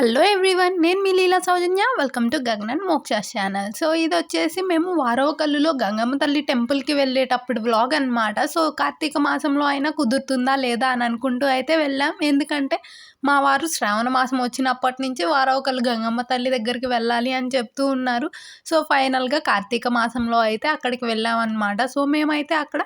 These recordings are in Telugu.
హలో ఎవ్రీవన్ నేను మీ Leela Soujanya. Welcome to Gaganan Moksha channel so ఇది వచ్చేసి మేము వారవకల్లులో గంగమ్మ తల్లి టెంపుల్కి వెళ్ళేటప్పుడు వ్లాగ్ అనమాట సో కార్తీక మాసంలో అయినా కుదురుతుందా లేదా అని అనుకుంటూ అయితే వెళ్ళాం. ఎందుకంటే మా వారు శ్రావణ మాసం వచ్చినప్పటి నుంచి వారవకల్లు గంగమ్మ తల్లి దగ్గరికి వెళ్ళాలి అని చెప్తూ ఉన్నారు. సో ఫైనల్గా కార్తీక మాసంలో అయితే అక్కడికి వెళ్ళామన్నమాట సో మేమైతే అక్కడ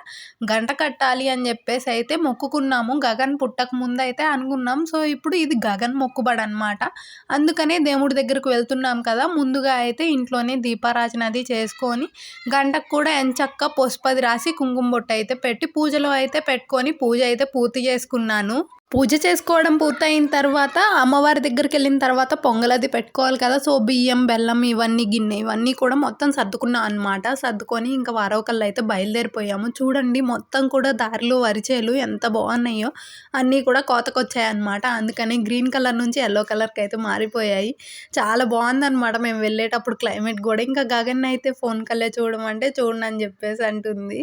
గంట కట్టాలి అని చెప్పేసి అయితే మొక్కుకున్నాము. గగన్ పుట్టక ముందు అయితే అనుకున్నాం. సో ఇప్పుడు ఇది గగన్ మొక్కుబడి అనమాట అందుకనే దేవుడి దగ్గరకు వెళ్తున్నాం కదా. ముందుగా అయితే ఇంట్లోనే దీపారాజన అది చేసుకొని గంటకు కూడా ఎంచక్క పసుపది రాసి కుంకుమ బొట్టు అయితే పెట్టి పూజలో అయితే పెట్టుకొని పూజ అయితే పూర్తి చేసుకున్నాను. పూజ చేసుకోవడం పూర్తయిన తర్వాత అమ్మవారి దగ్గరికి వెళ్ళిన తర్వాత పొంగలది పెట్టుకోవాలి కదా. సో బియ్యం బెల్లం ఇవన్నీ గిన్నె ఇవన్నీ కూడా మొత్తం సర్దుకున్నాం అనమాట సర్దుకొని ఇంకా వారొకళ్ళు అయితే బయలుదేరిపోయాము. చూడండి మొత్తం కూడా దారిలో వరిచేలు ఎంత బాగున్నాయో అన్నీ కూడా కోతకొచ్చాయన్నమాట అందుకని గ్రీన్ కలర్ నుంచి ఎల్లో కలర్కి అయితే మారిపోయాయి. చాలా బాగుందన్నమాట మేము వెళ్ళేటప్పుడు క్లైమేట్ కూడా. ఇంకా గగన్ అయితే ఫోన్ కల్లే చూడడం అంటే చూడండి అని చెప్పేసి అంటుంది.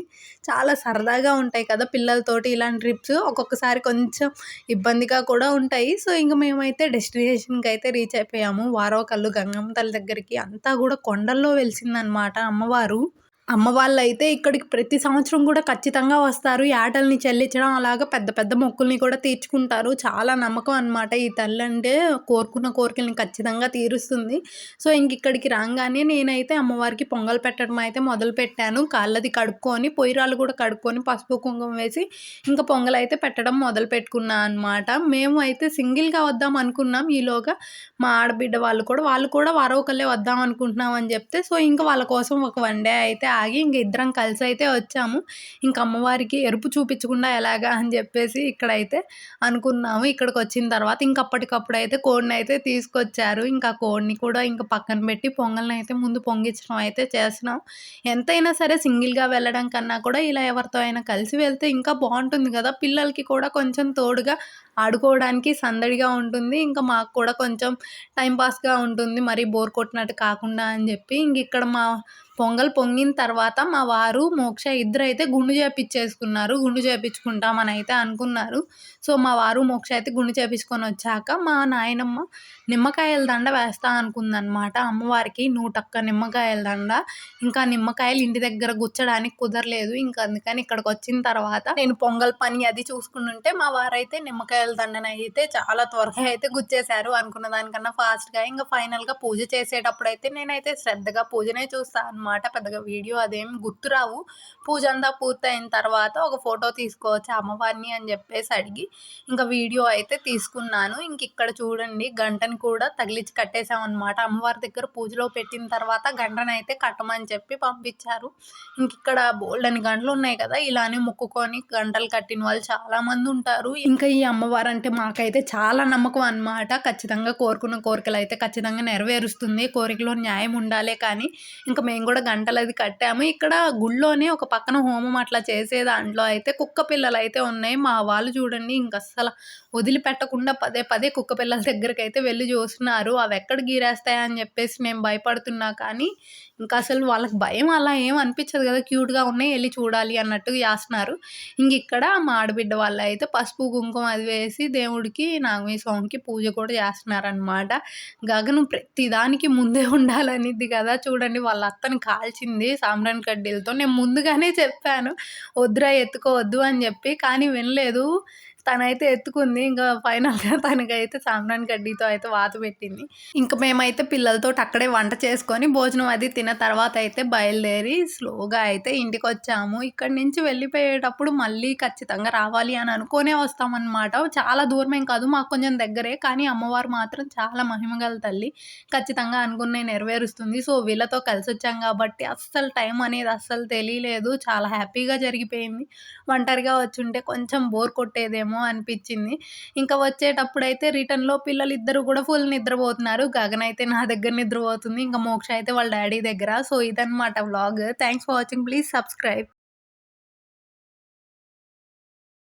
చాలా సరదాగా ఉంటాయి కదా పిల్లలతోటి ఇలాంటి ట్రిప్స్. ఒక్కొక్కసారి కొంచెం ఇబ్బందిగా కూడా ఉంటాయి. సో ఇంక మేమైతే డెస్టినేషన్కి అయితే రీచ్ అయిపోయాము. వారవకల్లు గంగమ్మ తల్లి దగ్గరికి అంతా కూడా కొండల్లో వెలిసిందనమాట అమ్మవారు. అమ్మ వాళ్ళైతే ఇక్కడికి ప్రతి సంవత్సరం కూడా ఖచ్చితంగా వస్తారు. యాటల్ని చెల్లించడం అలాగా పెద్ద పెద్ద మొక్కుల్ని కూడా తీర్చుకుంటారు. చాలా నమ్మకం అనమాట ఈ తల్లి అంటే కోరుకున్న కోరికల్ని ఖచ్చితంగా తీరుస్తుంది. సో ఇంక ఇక్కడికి రాగానే నేనైతే అమ్మవారికి పొంగల్ పెట్టడం అయితే మొదలు పెట్టాను. కాళ్ళది కడుక్కొని పొయ్యిరాలు కూడా కడుక్కొని పసుపు కుంకుమ వేసి ఇంకా పొంగల్ అయితే పెట్టడం మొదలు పెట్టుకున్నాను అనమాట మేము అయితే సింగిల్గా వద్దాం అనుకున్నాం. ఈలోగా మా ఆడబిడ్డ వాళ్ళు కూడా వాళ్ళు కూడా వారొకళ్ళే వద్దాం అనుకుంటున్నాం అని చెప్తే సో ఇంకా వాళ్ళ కోసం ఒక వన్ డే అయితే ఆగి ఇంక ఇద్దరం కలిసి అయితే వచ్చాము. ఇంక అమ్మవారికి ఎరుపు చూపించకుండా ఎలాగా అని చెప్పేసి ఇక్కడైతే అనుకున్నాము. ఇక్కడికి వచ్చిన తర్వాత ఇంకప్పటికప్పుడు అయితే కోడిని అయితే తీసుకొచ్చారు. ఇంకా కోడిని కూడా ఇంకా పక్కన పెట్టి పొంగల్ని అయితే ముందు పొంగించడం అయితే చేస్తున్నాం. ఎంతైనా సరే సింగిల్గా వెళ్ళడం కన్నా కూడా ఇలా ఎవరితో అయినా కలిసి వెళ్తే ఇంకా బాగుంటుంది కదా. పిల్లలకి కూడా కొంచెం తోడుగా ఆడుకోవడానికి సందడిగా ఉంటుంది. ఇంకా మాకు కూడా కొంచెం టైంపాస్గా ఉంటుంది. మరి బోర్ కొట్టినట్టు కాకుండా అని చెప్పి ఇంక ఇక్కడ మా పొంగల్ పొంగిన తర్వాత మా వారు మోక్ష ఇద్దరు అయితే గుండు చేపించేసుకున్నారు గుండు చేపించుకుంటామని అయితే అనుకున్నారు. సో మా వారు మోక్ష అయితే గుండు చేపించుకొని వచ్చాక మా నాయనమ్మ నిమ్మకాయల దండ వేస్తా అనుకుందనమాట. అమ్మవారికి నూటక్క నిమ్మకాయల దండ. ఇంకా నిమ్మకాయలు ఇంటి దగ్గర గుచ్చడానికి కుదరలేదు. ఇంకా అందుకని ఇక్కడికి వచ్చిన తర్వాత నేను పొంగల్ పని అది చూసుకుంటుంటే మా వారైతే నిమ్మకాయల దండన అయితే చాలా త్వరగా అయితే గుచ్చేశారు. అనుకున్న దానికన్నా ఫాస్ట్గా ఇంకా ఫైనల్గా పూజ చేసేటప్పుడు అయితే నేనైతే శ్రద్ధగా పూజనే చూస్తాను అనమాట పెద్దగా వీడియో అదేం గుర్తురావు పూజ అంతా పూర్తయిన తర్వాత ఒక ఫోటో తీసుకోవచ్చు అమ్మవారిని అని చెప్పేసి అడిగి ఇంకా వీడియో అయితే తీసుకున్నాను. ఇంక ఇక్కడ చూడండి గంటని కూడా తగిలించి కట్టేశామన్నమాట అమ్మవారి దగ్గర పూజలో పెట్టిన తర్వాత గంటను అయితే కట్టమని చెప్పి పంపించారు. ఇంక ఇక్కడ బోల్డ్ అని గంటలు ఉన్నాయి కదా ఇలానే మొక్కుకొని గంటలు కట్టిన వాళ్ళు చాలామంది ఉంటారు. ఇంకా ఈ అమ్మవారు అంటే మాకైతే చాలా నమ్మకం అనమాట ఖచ్చితంగా కోరుకున్న కోరికలు అయితే ఖచ్చితంగా నెరవేరుస్తుంది. కోరికలో న్యాయం ఉండాలే కానీ ఇంకా మేము కూడా గంటలు అది కట్టాము. ఇక్కడ గుళ్ళోనే ఒక పక్కన హోమం అట్లా చేసే దాంట్లో అయితే కుక్క పిల్లలు అయితే ఉన్నాయి. మా వాళ్ళు చూడండి ఇంక అస్సలు వదిలిపెట్టకుండా పదే పదే కుక్క పిల్లల దగ్గరికి అయితే వెళ్ళి చూస్తున్నారు. అవి ఎక్కడ గీరేస్తాయని చెప్పేసి మేము భయపడుతున్నా కానీ ఇంకా అసలు వాళ్ళకి భయం అలా ఏం అనిపించదు కదా. క్యూట్గా ఉన్నాయి వెళ్ళి చూడాలి అన్నట్టు చేస్తున్నారు. ఇంక ఇక్కడ మా ఆడబిడ్డ వాళ్ళు అయితే పసుపు కుంకుమ అది వేసి దేవుడికి నాగమీ స్వామికి పూజ కూడా చేస్తున్నారనమాట గగను ప్రతిదానికి ముందే ఉండాలనిది కదా. చూడండి వాళ్ళ అత్తని కాల్చింది సామ్రాన్ కడ్డీలతో. నేను ముందుగానే చెప్పాను వద్దురా ఎత్తుకోవద్దు అని చెప్పి. కానీ వినలేదు. తనైతే ఎత్తుకుంది. ఇంకా ఫైనల్గా తనకైతే సాంబ్రాన్ కడ్డీతో అయితే వాత పెట్టింది. ఇంకా మేమైతే పిల్లలతో అక్కడే వంట చేసుకొని భోజనం అది తిన్న తర్వాత అయితే బయలుదేరి స్లోగా అయితే ఇంటికి వచ్చాము ఇక్కడి నుంచి వెళ్ళిపోయేటప్పుడు మళ్ళీ ఖచ్చితంగా రావాలి అని అనుకునే వస్తామన్నమాట. చాలా దూరమేం కాదు మాకు కొంచెం దగ్గరే. కానీ అమ్మవారు మాత్రం చాలా మహిమగల తల్లి. ఖచ్చితంగా అనుకునే నెరవేరుస్తుంది. సో వీళ్ళతో కలిసి వచ్చాం కాబట్టి అస్సలు టైం అనేది అస్సలు తెలియలేదు. చాలా హ్యాపీగా జరిగిపోయింది. ఒంటరిగా వచ్చుంటే కొంచెం బోర్ కొట్టేదేమో ఏమో అనిపించింది. ఇంకా వచ్చేటప్పుడు అయితే రిటర్న్లో పిల్లలు ఇద్దరు కూడా ఫుల్ నిద్రపోతున్నారు. గగన్ అయితే నా దగ్గర నిద్రపోతుంది. ఇంకా మోక్ష అయితే వాళ్ళ డాడీ దగ్గర. సో ఇదనమాట vlog. Thanks for watching. Please subscribe.